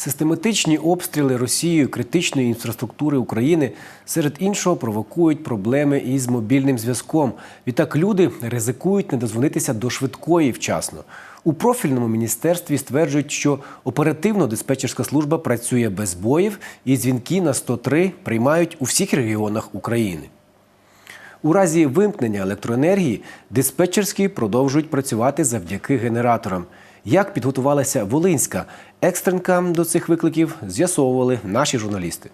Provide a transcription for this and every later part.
Систематичні обстріли Росією критичної інфраструктури України серед іншого провокують проблеми із мобільним зв'язком. Відтак люди ризикують не дозвонитися до швидкої вчасно. У профільному міністерстві стверджують, що оперативно-диспетчерська служба працює без боїв і дзвінки на 103 приймають у всіх регіонах України. У разі вимкнення електроенергії диспетчерські продовжують працювати завдяки генераторам. Як підготувалася Волинська екстренка до цих викликів, з'ясовували наші журналісти.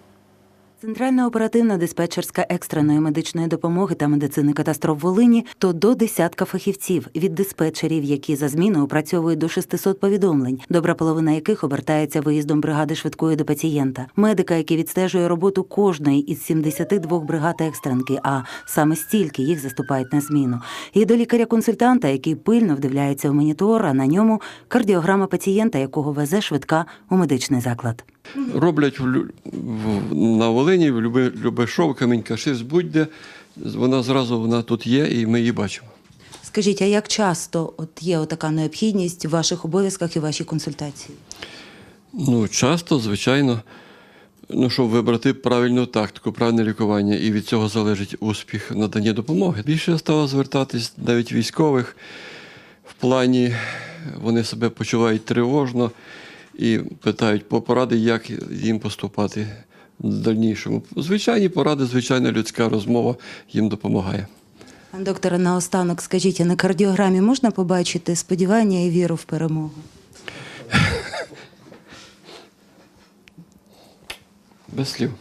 Центральна оперативна диспетчерська екстреної медичної допомоги та медицини катастроф Волині то до десятка фахівців від диспетчерів, які за зміну опрацьовують до 600 повідомлень, добра половина яких обертається виїздом бригади швидкої до пацієнта, медика, який відстежує роботу кожної із 72 бригад екстренки, а саме стільки їх заступають на зміну, і до лікаря-консультанта, який пильно вдивляється в монітор, а на ньому кардіограма пацієнта, якого везе швидка у медичний заклад. Роблять в, в, на Волині, в Люби, Любешов, Камінь-Кашиць, будь-де. Вона зразу вона тут є, і ми її бачимо. Скажіть, а як часто от є така необхідність в ваших обов'язках і вашій консультації? Ну, часто, звичайно, ну, щоб вибрати правильну тактику, правильне лікування, і від цього залежить успіх надання допомоги. Більше стало звертатись навіть військових в плані, вони себе почувають тривожно і питають по поради, як їм поступати в дальнішому. Звичайні поради, звичайна людська розмова їм допомагає. Доктора, наостанок скажіть, а на кардіограмі можна побачити сподівання і віру в перемогу? Без слів.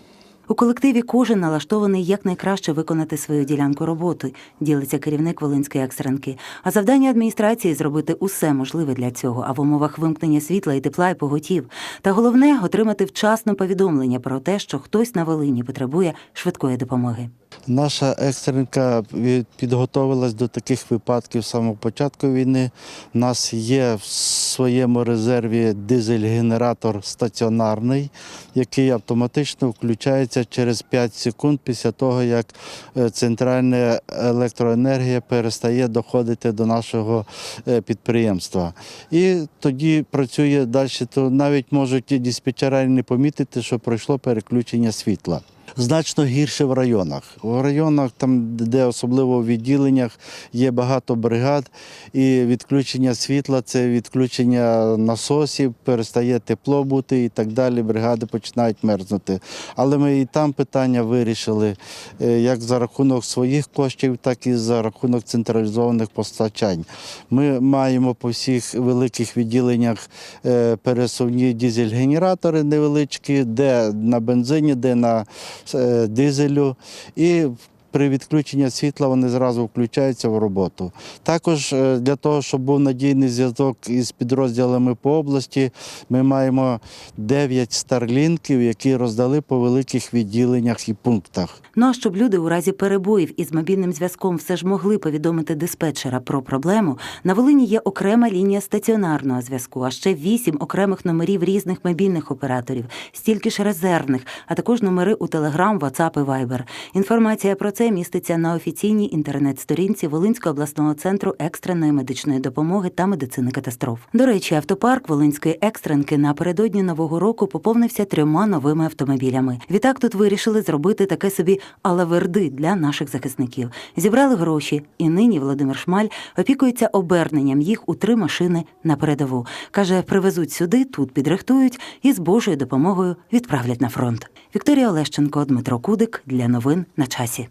У колективі кожен налаштований якнайкраще виконати свою ділянку роботи, ділиться керівник Волинської екстренки. А завдання адміністрації зробити усе можливе для цього, а в умовах вимкнення світла і тепла і поготів. Та головне отримати вчасно повідомлення про те, що хтось на Волині потребує швидкої допомоги. Наша екстренка підготовилась до таких випадків з самого початку війни. У нас є в своєму резерві дизель-генератор стаціонарний, який автоматично включається через 5 секунд після того, як е, центральна електроенергія перестає доходити до нашого е, підприємства. І тоді працює далі, то навіть можуть і диспетчера не помітити, що пройшло переключення світла. Значно гірше в районах. В районах, там, де особливо в відділеннях, є багато бригад, і відключення світла це відключення насосів, перестає тепло бути і так далі. Бригади починають мерзнути. Але ми і там питання вирішили е, як за рахунок своїх коштів, так і за рахунок централізованих постачань. Ми маємо по всіх великих відділеннях е, пересувні дизель-генератори невеличкі, де на бензині, де на дизелю. І при відключенні світла вони зразу включаються в роботу. Також е, для того, щоб був надійний зв'язок із підрозділами по області, ми маємо 9 старлінків, які роздали по великих відділеннях і пунктах. Ну а щоб люди у разі перебоїв із мобільним зв'язком все ж могли повідомити диспетчера про проблему, на Волині є окрема лінія стаціонарного зв'язку, а ще вісім окремих номерів різних мобільних операторів, стільки ж резервних, а також номери у Telegram, WhatsApp і Viber. Інформація про це міститься на офіційній інтернет-сторінці Волинського обласного центру екстреної медичної допомоги та медицини катастроф. До речі, автопарк Волинської екстренки напередодні нового року поповнився трьома новими автомобілями. Відтак тут вирішили зробити таке собі алаверди для наших захисників. Зібрали гроші, і нині Володимир Шмаль опікується оберненням їх у три машини на передову. каже, привезуть сюди, тут підрихтують і з Божою допомогою відправлять на фронт. Вікторія Олещенко, Дмитро Кудик для новин на часі.